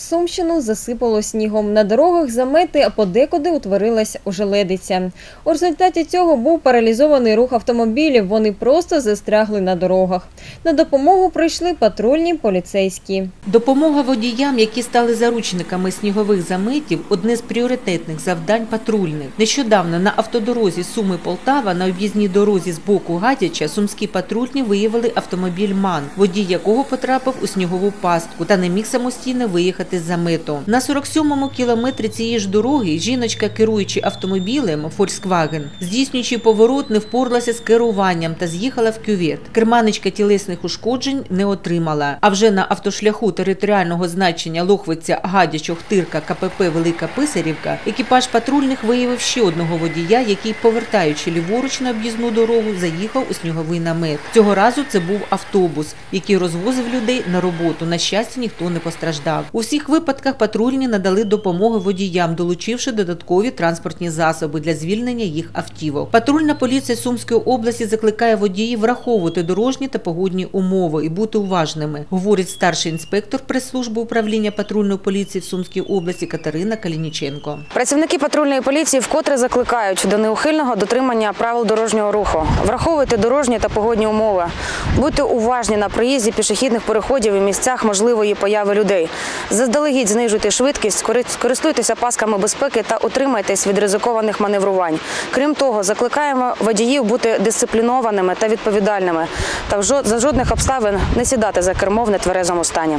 Сумщину засипало снігом. На дорогах замети, а подекуди утворилась ожеледиця. У результаті цього був паралізований рух автомобілів. Вони просто застрягли на дорогах. На допомогу прийшли патрульні поліцейські. Допомога водіям, які стали заручниками снігових заметів, одне з пріоритетних завдань патрульних. Нещодавно на автодорозі Суми-Полтава на об'їзній дорозі з боку Гадяча сумські патрульні виявили автомобіль МАН, водій якого потрапив у снігову пастку та не міг самостійно виїхати з замету. На 47-му кілометрі цієї ж дороги жіночка, керуючи автомобілем Volkswagen, здійснюючи поворот, не впоралася з керуванням та з'їхала в кювет. Керманичка тілесних ушкоджень не отримала. А вже на автошляху територіального значення Лохвиця Гадячо Хтирка КПП Велика Писарівка екіпаж патрульних виявив ще одного водія, який, повертаючи ліворуч на об'їзну дорогу, заїхав у сніговий намет. Цього разу це був автобус, який розвозив людей на роботу. На щастя, ніхто не постраждав. У всіх випадках патрульні надали допомогу водіям, долучивши додаткові транспортні засоби для звільнення їх автівок. Патрульна поліція Сумської області закликає водіїв враховувати дорожні та погодні умови і бути уважними, говорить старший інспектор прес-служби управління патрульної поліції в Сумській області Катерина Калініченко. Працівники патрульної поліції вкотре закликають до неухильного дотримання правил дорожнього руху. Враховуйте дорожні та погодні умови. Будьте уважні на проїзді пішохідних переходів і місцях можливої появи людей. Заздалегідь знижуйте швидкість, кори- користуйтеся пасками безпеки та утримайтесь від ризикованих маневрувань. Крім того, закликаємо водіїв бути дисциплінованими та відповідальними та за жодних обставин не сідати за кермо в нетверезому стані.